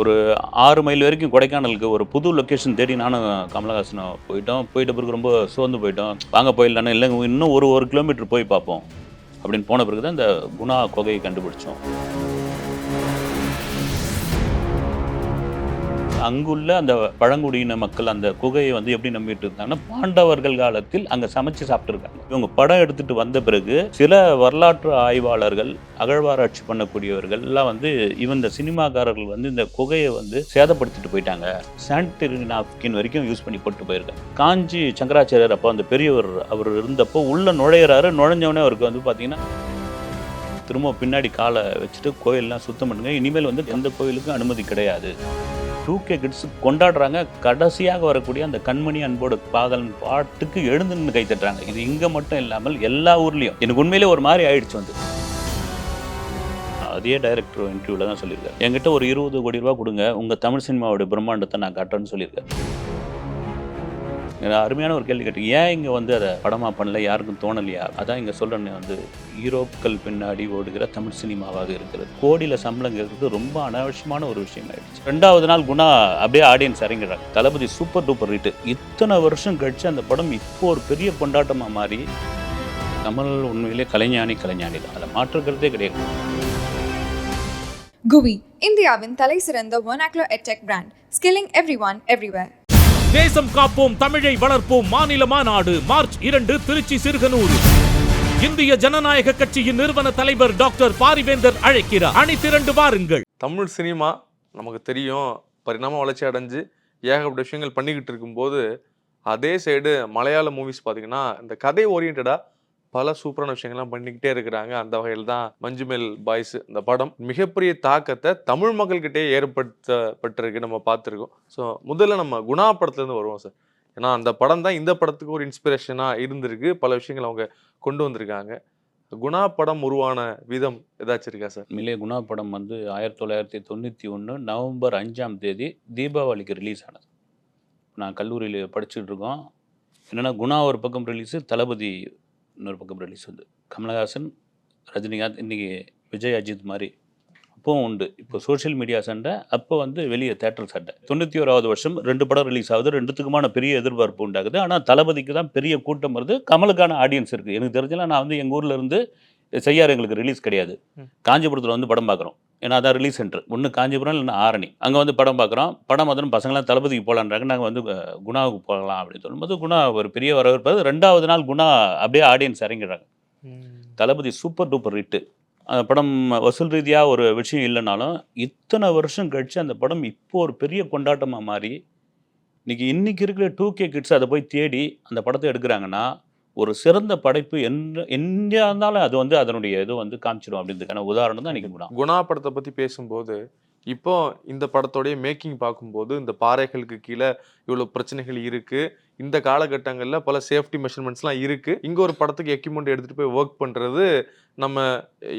ஒரு ஆறு மைல் வரைக்கும் கொடைக்கானலுக்கு ஒரு புது லொக்கேஷன் தேடி நானும் கமலஹாசனும் போயிட்டோம். போயிட்ட பிறகு ரொம்ப சோர்ந்து போயிட்டோம். வாங்க போயிடலான்னு இல்லைங்க இன்னும் ஒரு ஒரு கிலோமீட்டர் போய் பார்ப்போம். அப்படின்னு போன பிறகு தான் இந்த குணா குகையை கண்டுபிடிச்சோம். அங்குள்ள அந்த பழங்குடியின மக்கள் அந்த குகையை வந்து எப்படி நம்பிட்டு இருந்தாங்கன்னா பாண்டவர்கள் காலத்தில் அங்கே சமைச்சு சாப்பிட்டுருக்காங்க. இவங்க படம் எடுத்துட்டு வந்த பிறகு சில வரலாற்று ஆய்வாளர்கள் அகழ்வாராய்ச்சி பண்ணக்கூடியவர்கள் எல்லாம் வந்து இவன் இந்த சினிமாக்காரர்கள் வந்து இந்த குகையை வந்து சேதப்படுத்திட்டு போயிட்டாங்க. சானிட்டரி நாப்கின் வரைக்கும் யூஸ் பண்ணி போட்டு போயிருக்காங்க. காஞ்சி சங்கராச்சாரியர் அப்போ அந்த பெரியவர் அவர் இருந்தப்போ உள்ள நுழையிறாரு. நுழைஞ்சவனே அவருக்கு வந்து பார்த்தீங்கன்னா திரும்ப பின்னாடி காலை வச்சுட்டு கோயிலெலாம் சுத்தம் பண்ணுங்க. இனிமேல் வந்து எந்த கோயிலுக்கும் அனுமதி கிடையாது. டூ கே கிட்ஸ் கொண்டாடுறாங்க. கடைசியாக வரக்கூடிய அந்த கண்மணி அன்போடு பாதலன் பாட்டுக்கு எழுந்து நின்று கை தட்டுறாங்க. இது இங்கே மட்டும் இல்லாமல் எல்லா ஊர்லேயும். எனக்கு உண்மையிலே ஒரு மாதிரி ஆயிடுச்சு வந்து. அதே டைரக்டர் இன்டர்வியூவில் தான் சொல்லியிருக்காரு. என்கிட்ட ஒரு இருபது கோடி ரூபா கொடுங்க. உங்கள் தமிழ் சினிமாவோட பிரம்மாண்டத்தை நான் காட்டுறேன்னு சொல்லியிருக்கேன் அருமையான ஒரு கேள்வி கேட்டீங்க. ஏன் இங்கே வந்து அதை படமாக பண்ணல? யாருக்கும் தோணலையா? அதான் இங்கே சொல்கிறேன் வந்து ஹீரோக்கள் பின்னாடி ஓடுகிற தமிழ் சினிமாவாக இருக்கிறது. கோடியில் சம்பளம் இருக்கிறது ரொம்ப அனாவசியமான ஒரு விஷயம் ஆயிடுச்சு. ரெண்டாவது நாள் குணா அப்படியே ஆடியன்ஸ் இறங்கிடுறாங்க தளபதி சூப்பர் டூப்பர் ரீட்டு இத்தனை வருஷம் கழிச்சு அந்த படம் இப்போ ஒரு பெரிய கொண்டாட்டமாக மாறி கமல் உண்மையிலே கலைஞானி கலைஞானி தான். அதை மாற்றுக்கிறதே கிடையாது. குவி இந்தியாவின் தலை சிறந்த ஒனாக்லோ edtech brand skilling every one everywhere தேசம் காப்போம் தமிழை வளர்ப்போம் மாநில மாநாடு மார்ச் இரண்டு திருச்சி சிறுகனூர். இந்திய ஜனநாயக கட்சியின் நிறுவன தலைவர் டாக்டர் பாரிவேந்தர் அழைக்கிறார். அணி திரண்டு வாருங்கள். தமிழ் சினிமா நமக்கு தெரியும். பரிணாம வளர்ச்சி அடைஞ்சு ஏகப்பட்ட விஷயங்கள் பண்ணிக்கிட்டு இருக்கும்போது அதே சைடு மலையாள மூவிஸ் பார்த்தீங்கன்னா இந்த கதை ஓரியன்டாக பல சூப்பரான விஷயங்கள்லாம் பண்ணிக்கிட்டே இருக்கிறாங்க. அந்த வகையில் தான் மஞ்சுமெல் பாய்ஸ் இந்த படம். மிகப்பெரிய தாக்கத்தை தமிழ் மக்கள்கிட்டே ஏற்படுத்தப்பட்டிருக்கு நம்ம பார்த்துருக்கோம். ஸோ முதல்ல நம்ம குணா படத்துலேருந்து வருவோம் சார். ஏன்னா அந்த படம் தான் இந்த படத்துக்கு ஒரு இன்ஸ்பிரேஷனாக இருந்திருக்கு. பல விஷயங்கள் அவங்க கொண்டு வந்திருக்காங்க. குணா படம் உருவான விதம் ஏதாச்சும் இருக்கா சார்? மிலே குணா படம் வந்து ஆயிரத்தி தொள்ளாயிரத்தி தொண்ணூற்றி ஒன்று நவம்பர் அஞ்சாம் தேதி தீபாவளிக்கு ரிலீஸ் ஆனது. நான் கல்லூரியில் படிச்சுட்டு இருக்கோம். என்னென்னா குணா ஒரு பக்கம் ரிலீஸு தளபதி இன்னொரு பக்கம் ரிலீஸ் வந்து. கமலஹாசன் ரஜினிகாந்த் இன்றைக்கி விஜய் அஜித் மாதிரி அப்போவும் உண்டு. இப்போ சோஷியல் மீடியா சண்டை அப்போ வந்து வெளியே தேட்டர் சண்டை. தொண்ணூற்றி ஓராவது வருஷம் ரெண்டு படம் ரிலீஸ் ஆகுது. ரெண்டுத்துக்குமான பெரிய எதிர்பார்ப்பு உண்டாகுது. ஆனால் தளபதிக்கு தான் பெரிய கூட்டம் வருது. கமலுக்கான ஆடியன்ஸ் இருக்குது எனக்கு தெரிஞ்சலாம் நான் வந்து எங்கள் ஊரில் இருந்து செய்யார் எங்களுக்கு ரிலீஸ் கிடையாது. காஞ்சிபுரத்தில் வந்து படம் பார்க்குறோம். ஏன்னா அதான் ரிலீஸ் சென்டர் ஒன்று காஞ்சிபுரம் இல்லைன்னா ஆரணி. அங்கே வந்து படம் பார்க்குறோம். படம் வந்து பசங்களாம் தளபதிக்கு போகலான்றாங்க. நாங்கள் வந்து குணாவுக்கு போகலாம் அப்படின்னு சொல்லும்போது குணா ஒரு பெரிய வரவேற்பது ரெண்டாவது நாள் குணா அப்படியே ஆடியன்ஸ் இறங்கிடுறாங்க. தளபதி சூப்பர் டூப்பர் ஹிட்டு அந்த படம் வசூல் ரீதியாக ஒரு விஷயம் இல்லைனாலும் இத்தனை வருஷம் கழிச்சு அந்த படம் இப்போ ஒரு பெரிய கொண்டாட்டமாக மாறி இன்னைக்கு இன்னைக்கு இருக்கிற டூ கே கிட்ஸ் அதை போய் தேடி அந்த படத்தை எடுக்கிறாங்கன்னா ஒரு சிறந்த படைப்பு என்ன எங்கே இருந்தாலும் அது வந்து அதனுடைய இது வந்து காமிச்சிடும் அப்படின்றதுக்கான உதாரணம் தான் இன்னைக்கு குணா குணா படத்தை பற்றி பேசும்போது இப்போ இந்த படத்தோடைய மேக்கிங் பார்க்கும்போது இந்த பாறைகளுக்கு கீழே இவ்வளோ பிரச்சனைகள் இருக்குது இந்த காலகட்டங்களில் பல சேஃப்டி மெஷர்மெண்ட்ஸ்லாம் இருக்குது இங்கே ஒரு படத்துக்கு எக்யூப்மெண்ட் எடுத்துகிட்டு போய் ஒர்க் பண்ணுறது நம்ம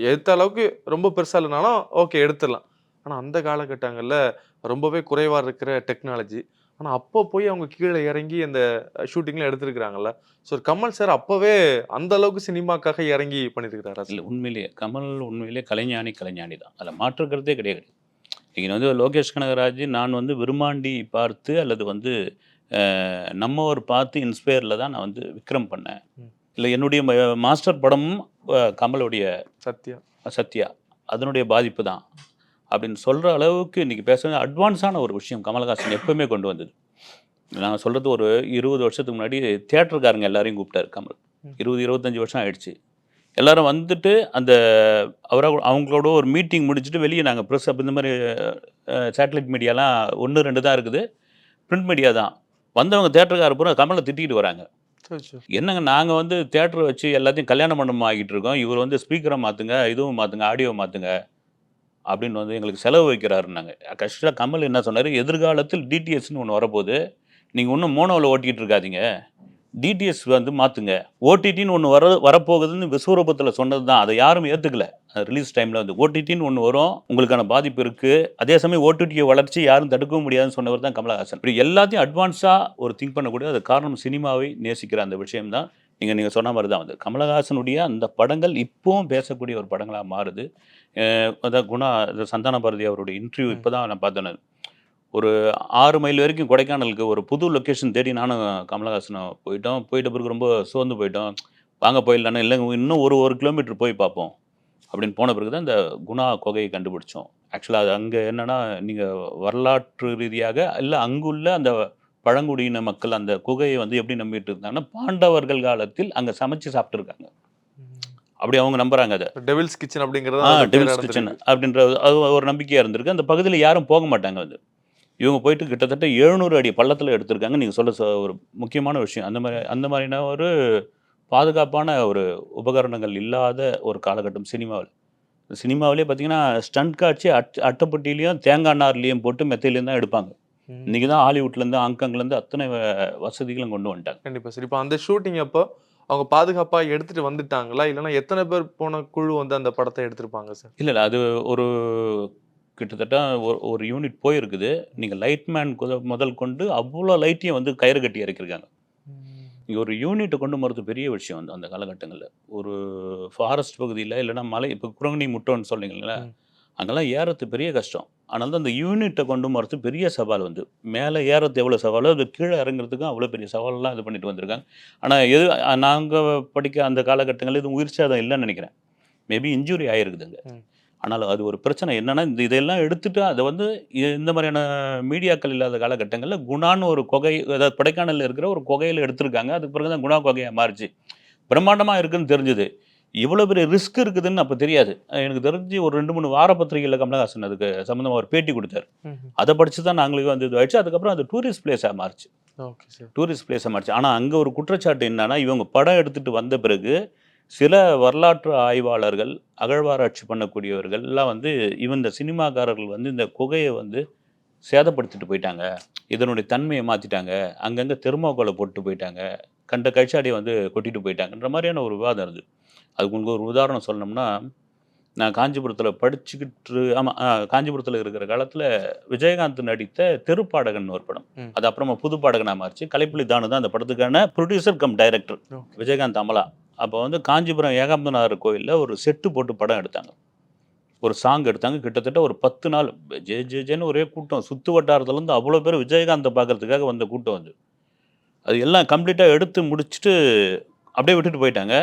எடுத்த அளவுக்கு ரொம்ப பெருசாக இல்லைனாலும் ஓகே எடுத்துடலாம். ஆனால் அந்த காலகட்டங்களில் ரொம்பவே குறைவாக இருக்கிற டெக்னாலஜி ஆனால் அப்போ போய் அவங்க கீழே இறங்கி அந்த ஷூட்டிங்லாம் எடுத்துருக்குறாங்கல்ல. ஸோ கமல் சார் அப்போவே அந்த அளவுக்கு சினிமாக்காக இறங்கி பண்ணியிருக்கிறாரா இல்லை உண்மையிலேயே. கமல் உண்மையிலேயே கலைஞானி கலைஞானி தான். அதில் மாற்றுக்கிறதே கிடையாது. இங்கே வந்து லோகேஷ் கனகராஜ் நான் வந்து விருமாண்டி பார்த்து அல்லது வந்து நம்மவர் பார்த்து இன்ஸ்பயரில் தான் நான் வந்து விக்ரம் பண்ணேன். இல்லை என்னுடைய மாஸ்டர் படமும் கமலுடைய சத்யா. சத்யா. அதனுடைய பாதிப்பு தான். அப்படின்னு சொல்கிற அளவுக்கு இன்றைக்கி பேசுறது அட்வான்ஸான ஒரு விஷயம் கமலஹாசன் எப்பவுமே கொண்டு வந்தது. நான் சொல்கிறது ஒரு இருபது வருஷத்துக்கு முன்னாடி தியேட்டருக்காரங்க எல்லாரையும் கூப்பிட்டாரு கமல். இருபது இருபத்தஞ்சி வருஷம் ஆயிடுச்சு. எல்லாரும் வந்துட்டு அந்த அவரை அவங்களோட ஒரு மீட்டிங் முடிச்சுட்டு வெளியே நாங்கள் ப்ரெஸ் அப்போ இந்த மாதிரி சேட்டலைட் மீடியாலாம் ஒன்று ரெண்டு தான் இருக்குது. பிரிண்ட் மீடியா தான். வந்தவங்க தேட்டருக்கார பூரா கமலை திட்டிக்கிட்டு வராங்க. என்னங்க நாங்கள் வந்து தேட்டரை வச்சு எல்லாத்தையும் கல்யாண மண்டபம் ஆகிட்டு இருக்கோம். இவர் வந்து ஸ்பீக்கரை மாற்றுங்க இதுவும் மாற்றுங்க ஆடியோ மாற்றுங்க அப்படின்னு வந்து எங்களுக்கு செலவு வைக்கிறாருன்னாங்க. கஷ்டா கமல் என்ன சொன்னார்? எதிர்காலத்தில் டிடிஎஸ்னு ஒன்று வரப்போகுது. நீங்கள் இன்னும் மோனோவில் ஓட்டிகிட்டு இருக்காதீங்க. டிடிஎஸ் வந்து மாற்றுங்க ஓடிடின்னு ஒன்று வர வரப்போகுதுன்னு விஸ்வரூபத்தில் சொன்னது தான் அதை யாரும் ஏற்றுக்கல ரிலீஸ் டைமில் வந்து ஓடிடின்னு ஒன்று வரும். உங்களுக்கான பாதிப்பு இருக்குது அதே சமயம் ஓடிடியை வளர்ச்சி யாரும் தடுக்கவும் முடியாதுன்னு சொன்னவர் தான் கமலஹாசன். இப்படி எல்லாத்தையும் அட்வான்ஸாக ஒரு திங்க் பண்ணக்கூடிய அது காரணம் சினிமாவை நேசிக்கிற அந்த விஷயம் தான் நீங்கள் நீங்கள் சொன்ன மாதிரி தான் வந்து கமலஹாசனுடைய அந்த படங்கள் இப்போவும் பேசக்கூடிய ஒரு படங்களாக மாறுது. அதான் குணா சந்தான பாரதி அவருடைய இன்டர்வியூ இப்போ தான் நான் பார்த்தேன். ஒரு ஆறு மைல் வரைக்கும் கொடைக்கானலுக்கு ஒரு புது லொக்கேஷன் தேடி நானும் கமலஹாசனும் போயிட்டோம். போயிட்ட பிறகு ரொம்ப சோர்ந்து போயிட்டோம். வாங்க போயிடலான்னு இல்லைங்க இன்னும் ஒரு ஒரு கிலோமீட்டர் போய் பார்ப்போம். அப்படின்னு போன பிறகு தான் இந்த குணா குகையை கண்டுபிடிச்சோம். ஆக்சுவலாக அது அங்கே என்னென்னா நீங்கள் வரலாற்று ரீதியாக இல்லை அங்குள்ள அந்த பழங்குடியின மக்கள் அந்த குகையை வந்து எப்படி நம்பிட்டு இருந்தாங்கன்னா பாண்டவர்கள் காலத்தில் அங்கே சமைச்சு சாப்பிட்ருக்காங்க அப்படி அவங்க நம்புறாங்க அதை. டெவில்ஸ் கிச்சன் அப்படிங்கறது ஆ டெவில்ஸ் கிச்சன். அப்படின்ற அது ஒரு நம்பிக்கையாக இருந்திருக்கு. அந்த பகுதியில் யாரும் போக மாட்டாங்க வந்து. இவங்க போயிட்டு கிட்டத்தட்ட எழுநூறு அடி பள்ளத்தில் எடுத்திருக்காங்க. நீங்கள் சொல்ல ஒரு முக்கியமான விஷயம். அந்த மாதிரி அந்த மாதிரியான ஒரு பாதுகாப்பான ஒரு உபகரணங்கள் இல்லாத ஒரு காலகட்டம் சினிமாவில். சினிமாவிலே பார்த்தீங்கன்னா ஸ்டண்ட் காட்சி அட் அட்டைப்பட்டிலையும் தேங்காய் நார்லேயும் போட்டு மெத்தையிலையும் தான் எடுப்பாங்க. இன்றைக்கி தான் ஹாலிவுட்லேருந்து ஹாங்காங்லேருந்து அத்தனை வசதிகளும் கொண்டு வந்துட்டாங்க. கண்டிப்பா சார். இப்போ அந்த ஷூட்டிங் அப்போ அவங்க பாதுகாப்பா எடுத்துட்டு வந்துட்டாங்களா? இல்லைன்னா எத்தனை பேர் போன குழு வந்து அந்த படத்தை எடுத்திருப்பாங்க சார்? இல்லை இல்லை. அது ஒரு கிட்டத்தட்ட ஒரு ஒரு யூனிட் போயிருக்குது. நீங்கள் லைட்மேன் முதல் கொண்டு அவ்வளோ லைட்டையும் வந்து கயிறு கட்டி இறக்கிருக்காங்க. இங்கே ஒரு யூனிட்டை கொண்டு போகிறது பெரிய விஷயம் வந்து அந்த காலகட்டங்களில். ஒரு ஃபாரஸ்ட் பகுதியில் இல்லைன்னா மலை இப்போ குரங்கணி முட்டோன்னு சொன்னீங்களே ம். அங்கெல்லாம் ஏறது பெரிய கஷ்டம். ஆனால் தான் அந்த யூனிட்டை கொண்டு போகிறது பெரிய சவால் வந்து. மேலே ஏறது எவ்வளோ சவாலோ அது கீழே இறங்குறதுக்கும் அவ்வளோ பெரிய சவாலெல்லாம் இது பண்ணிட்டு வந்திருக்காங்க. ஆனால் எது நாங்கள் படிக்க அந்த காலகட்டங்களில் இது உயிர் சேதம் இல்லைன்னு நினைக்கிறேன். மேபி இன்ஜுரி ஆயிருக்குதுங்க. ம். ஆனால் அது ஒரு பிரச்சனை. என்னன்னா இந்த இதெல்லாம் எடுத்துட்டு அதை வந்து இந்த மாதிரியான மீடியாக்கள் இல்லாத காலகட்டங்களில் குணான்னு ஒரு குகை அதாவது கொடைக்கானலில் இருக்கிற ஒரு குகையில் எடுத்திருக்காங்க. அதுக்கு பிறகு தான் குணா குகையாக மாறிச்சு. பிரம்மாண்டமாக இருக்குன்னு தெரிஞ்சுது. இவ்வளோ பெரிய ரிஸ்க் இருக்குதுன்னு அப்போ தெரியாது. எனக்கு தெரிஞ்சு ஒரு ரெண்டு மூணு வார பத்திரிகையில் கமலஹாசன் அதுக்கு சம்மந்தமாக ஒரு பேட்டி கொடுத்தாரு. அதை படித்து தான் நாங்களுக்கு வந்து இது ஆயிடுச்சு. அதுக்கப்புறம் அது டூரிஸ்ட் பிளேஸாக மாறிச்சு. ஓகே சார் டூரிஸ்ட் பிளேஸாக மாறிச்சு. ஆனால் அங்கே ஒரு குற்றச்சாட்டு என்னன்னா இவங்க படம் எடுத்துட்டு வந்த பிறகு சில வரலாற்று ஆய்வாளர்கள் அகழ்வாராய்ச்சி பண்ணக்கூடியவர்கள் எல்லாம் வந்து இவன் இந்த சினிமாக்காரர்கள் வந்து இந்த குகையை வந்து சேதப்படுத்திட்டு போயிட்டாங்க. இதனுடைய தன்மையை மாற்றிட்டாங்க அங்கங்கே தெருமாக்கோலை போட்டு போயிட்டாங்க. கண்ட கட்சாடியை வந்து கொட்டிட்டு போயிட்டாங்கன்ற மாதிரியான ஒரு விவாதம் இருந்தது அதுக்கு உங்களுக்கு ஒரு உதாரணம் சொல்லணும்னா நான் காஞ்சிபுரத்தில் படிச்சுக்கிட்டு ஆமாம் காஞ்சிபுரத்தில் இருக்கிற காலத்தில் விஜயகாந்த் நடித்த தெருப்பாடகன் ஒரு படம். அது அப்புறமா புது பாடகனாக மாறிச்சு. கலைப்புலி தானு தான் அந்த படத்துக்கான producer cum director. Vijayakanth Amala. அப்போ வந்து காஞ்சிபுரம் ஏகாம்பரநாதர் கோயிலில் ஒரு செட்டு போட்டு படம் எடுத்தாங்க. ஒரு சாங் எடுத்தாங்க. கிட்டத்தட்ட ஒரு பத்து நாள். ஜே ஜே ஜேன்னு ஒரே கூட்டம். சுற்று வட்டாரத்துலேருந்து அவ்வளோ பேர் விஜயகாந்தை பார்க்கறதுக்காக வந்த கூட்டம் வந்து அது எல்லாம் கம்ப்ளீட்டாக எடுத்து முடிச்சுட்டு அப்படியே விட்டுட்டு போயிட்டாங்க.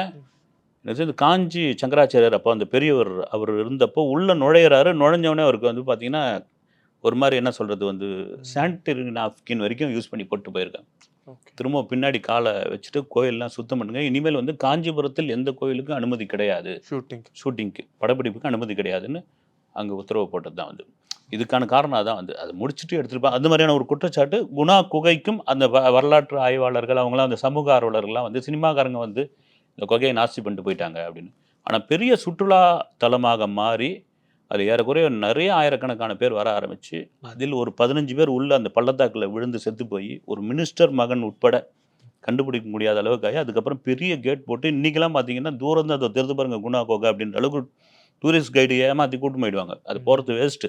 இது வந்து காஞ்சி சங்கராச்சாரியர் அப்போ அந்த பெரியவர் அவர் இருந்தப்போ உள்ளே நுழையிறாரு. நுழைஞ்சவொடனே அவருக்கு வந்து பார்த்தீங்கன்னா ஒரு மாதிரி என்ன சொல்கிறது வந்து சானிட்டரி நாப்கின் வரைக்கும் யூஸ் பண்ணி போட்டு போயிருக்காங்க. ஓகே. திரும்ப பின்னாடி காலை வச்சுட்டு கோயிலெலாம் சுத்தம் பண்ணுங்க. இனிமேல் வந்து காஞ்சிபுரத்தில் எந்த கோயிலுக்கும் அனுமதி கிடையாது. ஷூட்டிங் ஷூட்டிங்க்கு படப்பிடிப்புக்கு அனுமதி கிடையாதுன்னு அங்கே உத்தரவு போட்டது தான் வந்து. இதுக்கான காரணம் அதான் வந்து. அதை முடிச்சுட்டு எடுத்துருப்பாங்க அந்த மாதிரியான ஒரு குற்றச்சாட்டு குணா குகைக்கும் அந்த வரலாற்று ஆய்வாளர்கள் அவங்களாம் அந்த சமூக ஆர்வலர்கள்லாம் வந்து சினிமாக்காரங்க வந்து இந்த குகையை நாஸ்தி பண்ணிட்டு போயிட்டாங்க அப்படின்னு. ஆனால் பெரிய சுற்றுலா தலமாக மாறி அது ஏறக்குறைய நிறைய ஆயிரக்கணக்கான பேர் வர ஆரம்பிச்சு அதில் ஒரு பதினஞ்சு பேர் உள்ள அந்த பள்ளத்தாக்கில் விழுந்து செத்து போய் ஒரு மினிஸ்டர் மகன் உட்பட கண்டுபிடிக்க முடியாத அளவுக்கு ஆகி அதுக்கப்புறம் பெரிய கேட் போட்டு இன்றைக்கெல்லாம் பார்த்தீங்கன்னா தூரம் தான் அதை தெரிந்து பாருங்க குணா கோகை அப்படின்ற அளவுக்கு டூரிஸ்ட் கைடு ஏமாற்றி கூட்டு போயிடுவாங்க. அது போகிறது வேஸ்ட்டு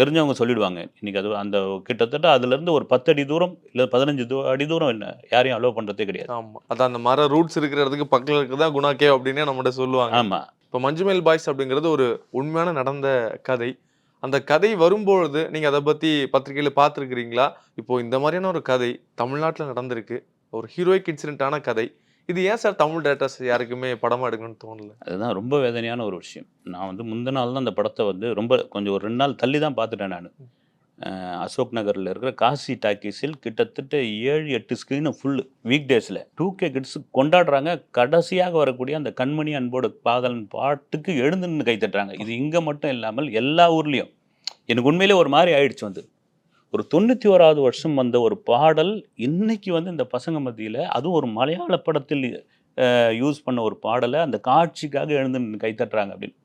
தெரிஞ்சவங்க சொல்லிடுவாங்க. இன்னைக்கு அது அந்த கிட்டத்தட்ட அதுலேருந்து ஒரு பத்து அடி தூரம் இல்லை பதினஞ்சு தூ அடி தூரம் இல்லை யாரையும் அலோவ் பண்ணுறதே கிடையாது. ஆமா. அதான் அந்த மர ரூட்ஸ் இருக்கிற இடத்துக்கு பக்கத்துல இருக்கிறதா குணா கேவ் அப்படின்னே நம்மகிட்ட சொல்லுவாங்க. ஆமாம் இப்போ மஞ்சுமேல் பாய்ஸ் அப்படிங்கிறது ஒரு உண்மையான நடந்த கதை. அந்த கதை வரும்பொழுது நீங்க அதை பத்தி பத்திரிகையில பார்த்துருக்கிறீங்களா இப்போ இந்த மாதிரியான ஒரு கதை தமிழ்நாட்டுல நடந்திருக்கு. ஒரு ஹீரோயிக் இன்சிடென்ட்டான கதை. இது ஏன் சார் தமிழ் டேரக்டர்ஸ் யாருக்குமே படமா எடுக்கணும்னு தோணல? அதுதான் ரொம்ப வேதனையான ஒரு விஷயம். நான் வந்து முந்தின நாள் தான் அந்த படத்தை வந்து ரொம்ப கொஞ்சம் ஒரு ரெண்டு நாள் தள்ளி தான் பார்த்துட்டேன் நான். அசோக் நகரில் இருக்கிற காசி டாக்கீஸில் கிட்டத்தட்ட ஏழு எட்டு ஸ்க்ரீனு ஃபுல்லு வீக் டேஸில் டூ கே கிட்ஸ் கொண்டாடுறாங்க. கடைசியாக வரக்கூடிய அந்த கண்மணி அன்போடு பாதலன் பாட்டுக்கு எழுந்து நின்று கைத்தட்டுறாங்க இது இங்கே மட்டும் இல்லாமல் எல்லா ஊர்லேயும். எனக்கு உண்மையிலே ஒரு மாதிரி ஆயிடுச்சு வந்து. ஒரு தொண்ணூற்றி ஓராவது வருஷம் வந்த ஒரு பாடல் இன்னைக்கு வந்து இந்த பசங்க மத்தியில் அதுவும் ஒரு மலையாள படத்தில் யூஸ் பண்ண ஒரு பாடலை அந்த காட்சிக்காக எழுந்து நின்று கை தட்டுறாங்க அப்படின்னு.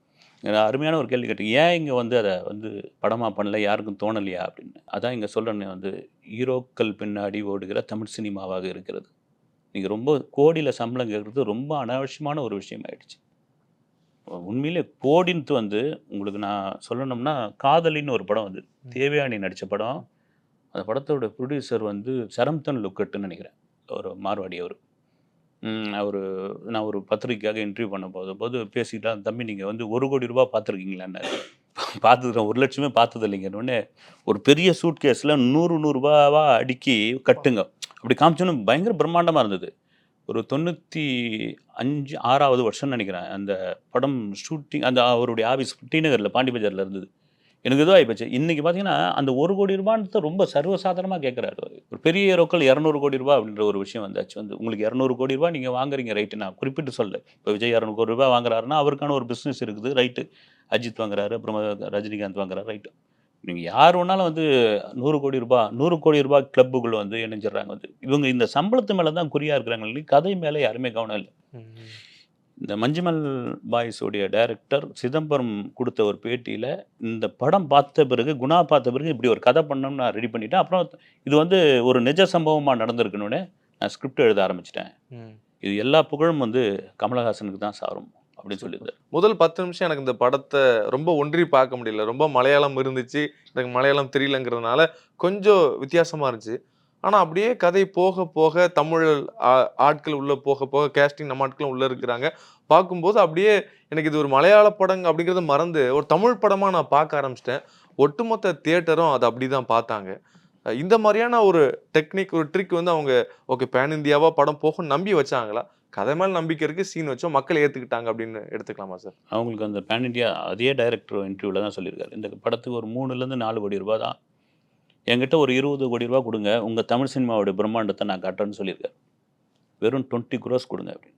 அருமையான ஒரு கேள்வி கேட்டேன் ஏன் இங்கே வந்து அதை வந்து படமாக பண்ணல? யாருக்கும் தோணலையா அப்படின்னு. அதான் இங்கே சொல்கிறேன் வந்து ஹீரோக்கள் பின்னாடி ஓடுகிற தமிழ் சினிமாவாக இருக்கிறது. நீங்கள் ரொம்ப கோடியில் சம்பளம் கேட்குறது ரொம்ப அனாவசியமான ஒரு விஷயம் ஆயிடுச்சு. உண்மையிலே கோடின்ட்டு வந்து உங்களுக்கு நான் சொல்லணும்னா காதலின்னு ஒரு படம் வந்து தேவயானி நடித்த படம். அந்த படத்தோட ப்ரொடியூசர் வந்து சரம்தன் லுக்கட்டுன்னு நினைக்கிறேன். ஒரு மார்வாடி அவர். அவர் நான் ஒரு பத்திரிக்கைக்காக இன்டர்வியூ பண்ண போது போது பேசிக்கிட்டா தம்பி நீங்கள் வந்து ஒரு கோடி ரூபா பார்த்துருக்கீங்களான்னு பார்த்துக்கிறேன் ஒரு லட்சமே பார்த்தது இல்லைங்கன்னு ஒரு பெரிய சூட் கேஸில் நூறு நூறுரூபாவா அடுக்கி கட்டுங்க. அப்படி காமிச்சோன்னு பயங்கர பிரம்மாண்டமாக இருந்தது. ஒரு தொண்ணூற்றி அஞ்சு ஆறாவது வருஷம்னு நினைக்கிறேன் அந்த படம் ஷூட்டிங் அந்த அவருடைய ஆஃபீஸ் டி நகரில் பாண்டி பஜாரில் இருந்தது. எனக்கு இதுவாகி போச்சு இன்றைக்கி பார்த்தீங்கன்னா அந்த ஒரு கோடி ரூபான்றத ரொம்ப சர்வசாதாரணமாக கேட்குறாரு ஒரு பெரிய ஹீரோக்கள் இரநூறு கோடி ரூபா அப்படின்ற ஒரு விஷயம் வந்தாச்சு. வந்து உங்களுக்கு இரநூறு கோடி ரூபாய் நீங்கள் வாங்குறீங்க ரைட்டு நான் குறிப்பிட்டு சொல்ல இப்போ விஜய் இரநூறு கோடி ரூபாய் வாங்குறாருன்னா அவருக்கான ஒரு பிஸ்னஸ் இருக்குது ரைட்டு அஜித் வாங்குறாரு அப்புறம் ரஜினிகாந்த் வாங்குறாரு ரைட்டு நீங்கள் யார் வேணாலும் வந்து நூறு கோடி ரூபா நூறு கோடி ரூபா கிளப்புகள் வந்து இணைஞ்சிடுறாங்க வந்து. இவங்க இந்த சம்பளத்து மேலே தான் குறியாக இருக்கிறாங்க கதை மேலே யாருமே கவனம் இல்லை. இந்த மஞ்சுமல் பாய்ஸோடைய டைரக்டர் சிதம்பரம் கொடுத்த ஒரு பேட்டியில் இந்த படம் பார்த்த பிறகு குணா பார்த்த பிறகு இப்படி ஒரு கதை பண்ணணும்னு நான் ரெடி பண்ணிட்டேன். அப்புறம் இது வந்து ஒரு நிஜ சம்பவமாக நடந்திருக்கணுன்னு நான் ஸ்கிரிப்ட் எழுத ஆரம்பிச்சிட்டேன். இது எல்லா புகழும் வந்து கமலஹாசனுக்கு தான் சாரும் அப்படின்னு சொல்லியிருந்தார். முதல் பத்து நிமிஷம் எனக்கு இந்த படத்தை ரொம்ப ஒன்றி பார்க்க முடியல. ரொம்ப மலையாளம் இருந்துச்சு. எனக்கு மலையாளம் தெரியலங்கிறதுனால கொஞ்சம் வித்தியாசமா இருந்துச்சு. ஆனால் அப்படியே கதை போக போக தமிழ் ஆ- ஆட்கள் உள்ளே போக போக கேஸ்டிங் நம்ம ஆட்களும் உள்ளே இருக்கிறாங்க. பார்க்கும்போது அப்படியே எனக்கு இது ஒரு மலையாள படங்க அப்படிங்கிறத மறந்து ஒரு தமிழ் படமாக நான் பார்க்க ஆரம்பிச்சிட்டேன். ஒட்டுமொத்த தியேட்டரும் அதை அப்படிதான் பார்த்தாங்க. இந்த மாதிரியான ஒரு டெக்னிக் ஒரு ட்ரிக் வந்து அவங்க ஓகே பேன் இந்தியாவாக படம் போகும் நம்பி வச்சாங்களா? கதை மேலே நம்பிக்கை இருக்குது சீன் வச்சோம் மக்கள் ஏற்றுக்கிட்டாங்க அப்படின்னு எடுத்துக்கலாமா சார் அவங்களுக்கு அந்த பேன் இண்டியா அதே டைரக்டர் இன்டர்வியூவில் தான் சொல்லியிருக்காரு. இந்த படத்துக்கு ஒரு மூணுலேருந்து நாலு கோடி ரூபாய் தான் என்கிட்ட ஒரு இருபது கோடி ரூபா கொடுங்க. உங்கள் தமிழ் சினிமாவோட பிரம்மாண்டத்தை நான் காட்டுறேன்னு சொல்லியிருக்காரு. வெறும் டுவெண்ட்டி குரோஸ் கொடுங்க அப்படின்னு.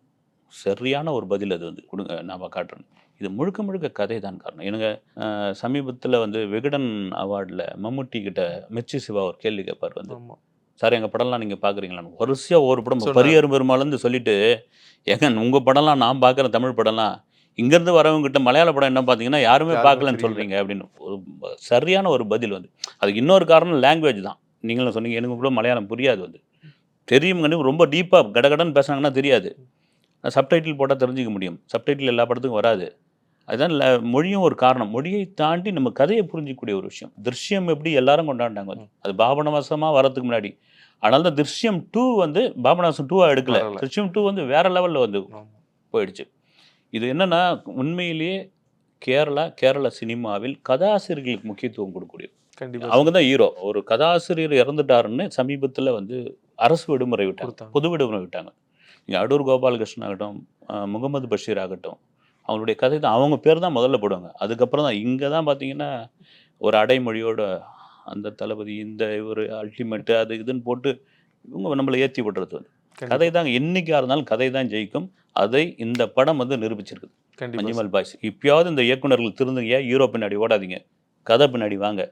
சரியான ஒரு பதில் அது வந்து கொடுங்க நான் காட்டுறேன். இது முழுக்க முழுக்க கதை தான் காரணம் எனக்கு சமீபத்தில் வந்து விகடன் அவார்டில் மம்முட்டி கிட்ட மிர்ச்சி சிவா ஒரு கேள்வி கேட்பார் வந்து. சார் எங்கள் படம்லாம் நீங்கள் பார்க்குறீங்களான்னு வரிசையாக ஒவ்வொரு படம். பரியரும் பெருமாள்னு சொல்லிட்டு ஏங்க உங்கள் படம்லாம் நான் பார்க்குற தமிழ் படம்லாம் இங்கேருந்து வரவங்ககிட்ட மலையாள படம் என்ன பார்த்தீங்கன்னா யாருமே பார்க்கலன்னு. சொல்கிறீங்க அப்படின்னு ஒரு சரியான ஒரு பதில் வந்து. அதுக்கு இன்னொரு காரணம் லாங்குவேஜ் தான். நீங்களும் சொன்னீங்க எனக்கு கூட மலையாளம் புரியாது வந்து. தெரியுங்கன்னு ரொம்ப டீப்பாக கடகடன்னு பேசுனாங்கன்னா தெரியாது. சப்டைட்டில் போட்டால் தெரிஞ்சுக்க முடியும். சப்டைட்டில் எல்லா படத்துக்கும் வராது. அதுதான் மொழியும் ஒரு காரணம். மொழியை தாண்டி நம்ம கதையை புரிஞ்சிக்கக்கூடிய ஒரு விஷயம். திருஷ்யம் எப்படி எல்லாரும் கொண்டாடினாங்க. அது பாபனவாசமாக வரதுக்கு முன்னாடி. ஆனால் தான் திருஷ்யம் டூ வந்து பாபநாசம் டூவாக எடுக்கல. திருஷ்யம் டூ வந்து வேற லெவலில் வந்து. போயிடுச்சு. இது என்னன்னா உண்மையிலேயே கேரளா கேரள சினிமாவில் கதாசிரியர்களுக்கு முக்கியத்துவம் கொடுக்கக்கூடிய கண்டிப்பா. அவங்க தான் ஹீரோ ஒரு கதாசிரியர் இறந்துட்டாருன்னு சமீபத்தில் வந்து அரசு விடுமுறை விட்டாங்க. பொது விடுமுறை விட்டாங்க. நீங்கள் அடூர் கோபாலகிருஷ்ணன் ஆகட்டும் முகமது பஷீர் ஆகட்டும் அவங்களுடைய கதை தான். அவங்க பேர் தான் முதல்ல போடுவாங்க. அதுக்கப்புறம் தான் இங்கே தான் பார்த்தீங்கன்னா ஒரு அடைமொழியோட அந்த தளபதி இந்த ஒரு அல்டிமேட்டு அது இதுன்னு போட்டு இவங்க நம்மளை ஏற்றி விடுறது. கதை தான் என்னைக்கா இருந்தாலும் கதை தான் ஜெயிக்கும். அதை இந்த படம் வந்து நிரூபிச்சிருக்குது. கண்டிப்பா மஞ்சுமல் பாய்ஸ். இப்பயாவது இந்த இயக்குனர்கள் திருந்துங்க ஹீரோ பின்னாடி ஓடாதீங்க. கதை பின்னாடி வாங்க.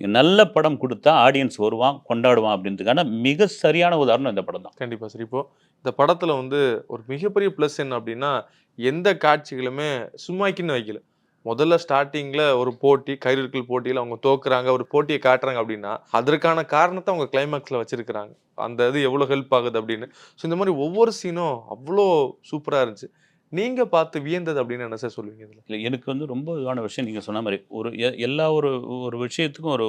நல்ல படம் கொடுத்தா ஆடியன்ஸ் வருவான் கொண்டாடுவான் அப்படின்றதுக்கான மிக சரியான உதாரணம் இந்த படம் தான். கண்டிப்பா சார். இப்போ இந்த படத்துல வந்து ஒரு மிகப்பெரிய ப்ளஸ் என்ன அப்படின்னா எந்த காட்சிகளுமே சும்மாக்கின்னு வைக்கல. முதல்ல ஸ்டார்டிங்கில் ஒரு போட்டி கயிறுக்கள் போட்டியில் அவங்க தோக்குறாங்க ஒரு போட்டியை காட்டுறாங்க அப்படின்னா அதற்கான காரணத்தை அவங்க கிளைமேக்ஸில் வச்சுருக்கிறாங்க. அந்த இது எவ்வளோ ஹெல்ப் ஆகுது அப்படின்னு. ஸோ இந்த மாதிரி ஒவ்வொரு சீனும் அவ்வளோ சூப்பராக இருந்துச்சு. நீங்கள் பார்த்து வியந்தது அப்படின்னு என்ன சார் சொல்லுவீங்க இதில்? இல்லை எனக்கு வந்து ரொம்ப இதுவான விஷயம் நீங்கள் சொன்ன மாதிரி ஒரு எ- எல்லா ஒரு ஒரு விஷயத்துக்கும் ஒரு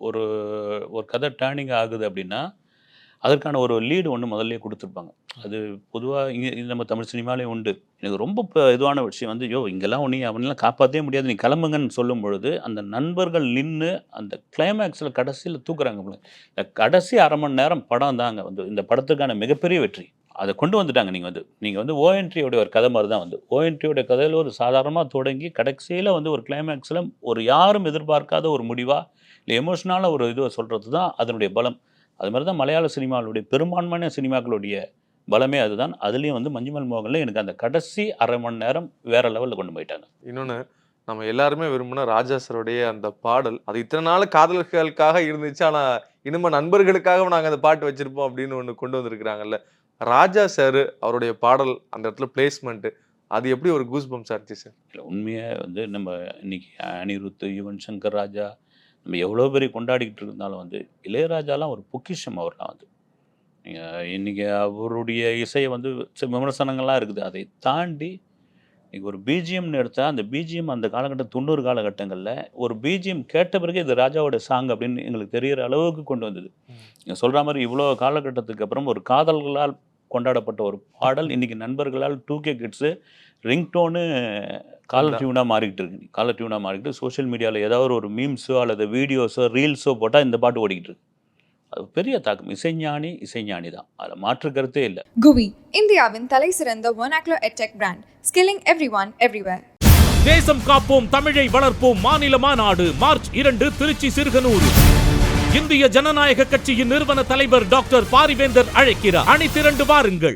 ஒரு ஒரு கதை டேர்னிங் ஆகுது அப்படின்னா அதற்கான ஒரு லீடு ஒன்று முதல்ல கொடுத்துருப்பாங்க. அது பொதுவாக இங்கே நம்ம தமிழ் சினிமாலே உண்டு. எனக்கு ரொம்ப இப்போ இதுவான விஷயம் வந்து யோ இங்கெல்லாம் ஒன்றையும் அவனெல்லாம் காப்பாற்றவே முடியாது நீ கிளம்புங்கன்னு சொல்லும் பொழுது அந்த நண்பர்கள் நின்று அந்த கிளைமேக்ஸில் கடைசியில் தூக்குறாங்க இந்த கடைசி அரை மணி நேரம் படம் தாங்க வந்து இந்த படத்துக்கான மிகப்பெரிய வெற்றி. அதை கொண்டு வந்துட்டாங்க நீங்கள் வந்து. நீங்கள் வந்து ஓஎன்ட்ரியோடைய ஒரு கதை மாதிரி தான் வந்து. ஓஎன்ட்ரியோட கதையில் ஒரு சாதாரணமாக தொடங்கி கடைசியில் வந்து ஒரு கிளைமேக்ஸில் ஒரு யாரும் எதிர்பார்க்காத ஒரு முடிவாக இல்லை எமோஷனால ஒரு இதுவை சொல்கிறது தான் அதனுடைய பலம். அது மாதிரி தான் மலையாள சினிமாவுடைய பெரும்பான்மையான சினிமாக்களுடைய பலமே அதுதான். அதுலேயும் வந்து மஞ்சுமல் மோகனில் எனக்கு அந்த கடைசி அரை மணி நேரம் வேற லெவலில் கொண்டு போயிட்டாங்க. இன்னொன்னு நம்ம எல்லாருமே விரும்பின ராஜா சாருடைய அந்த பாடல் அது இத்தனை நாள் காதலர்களுக்காக இருந்துச்சு ஆனா இனிமே நண்பர்களுக்காக நாங்க அந்த பாட்டு வச்சிருப்போம் அப்படின்னு ஒண்ணு கொண்டு வந்திருக்கிறாங்கல்ல. ராஜா சார் அவருடைய பாடல் அந்த இடத்துல பிளேஸ்மெண்ட் அது எப்படி ஒரு கூஸ் பம்ஸ் ஆச்சு சார்? இல்லை உண்மையாக வந்து நம்ம இன்னைக்கு அனிருத் யுவன் சங்கர் ராஜா நம்ம எவ்வளோ பேர் கொண்டாடிக்கிட்டு இருந்தாலும் வந்து இளையராஜாலாம் ஒரு பொக்கிஷம் அவர்லாம் வந்து நீங்கள் இன்றைக்கி அவருடைய இசையை வந்து விமர்சனங்கள்லாம் இருக்குது. அதை தாண்டி இன்னைக்கு ஒரு பிஜிஎம்னு எடுத்தால் அந்த பிஜிஎம் அந்த காலகட்டம் தொண்ணூறு காலகட்டங்களில் ஒரு பிஜிஎம் கேட்ட பிறகு இது ராஜாவோட சாங் அப்படின்னு எங்களுக்கு தெரிகிற அளவுக்கு கொண்டு வந்தது. நீங்கள் சொல்கிற மாதிரி இவ்வளோ காலகட்டத்துக்கு அப்புறம் ஒரு காதல்களால் கொண்டாடப்பட்ட ஒரு பாடல் இன்னைக்கு நண்பர்களால் two K kids ringtone caller டியூனாக மாறிக்கிட்டு இருக்கு. காலர் டியூனாக மாறிக்கிட்டு சோஷியல் மீடியாவில் ஏதாவது ஒரு மீம்ஸோ அல்லது வீடியோஸோ ரீல்ஸோ போட்டால் இந்த பாட்டு ஓடிக்கிட்டு இருக்கு. அது பெரிய தாக்கம். இசைஞானி இசைஞானி தான். அதில் மாற்று கருத்தே இல்லை. GUI, இந்தியாவின் தலை சிறந்த vernacular edtech brand, skilling everyone everywhere. தேசம் காப்போம் தமிழை வளர்ப்போம் மாநில மாநாடு மார்ச் இரண்டு திருச்சி சிறுகனூர். இந்திய ஜனநாயக கட்சியின் நிறுவன தலைவர் டாக்டர் பாரிவேந்தர் அழைக்கிறார். அணி திரண்டு வாருங்கள்.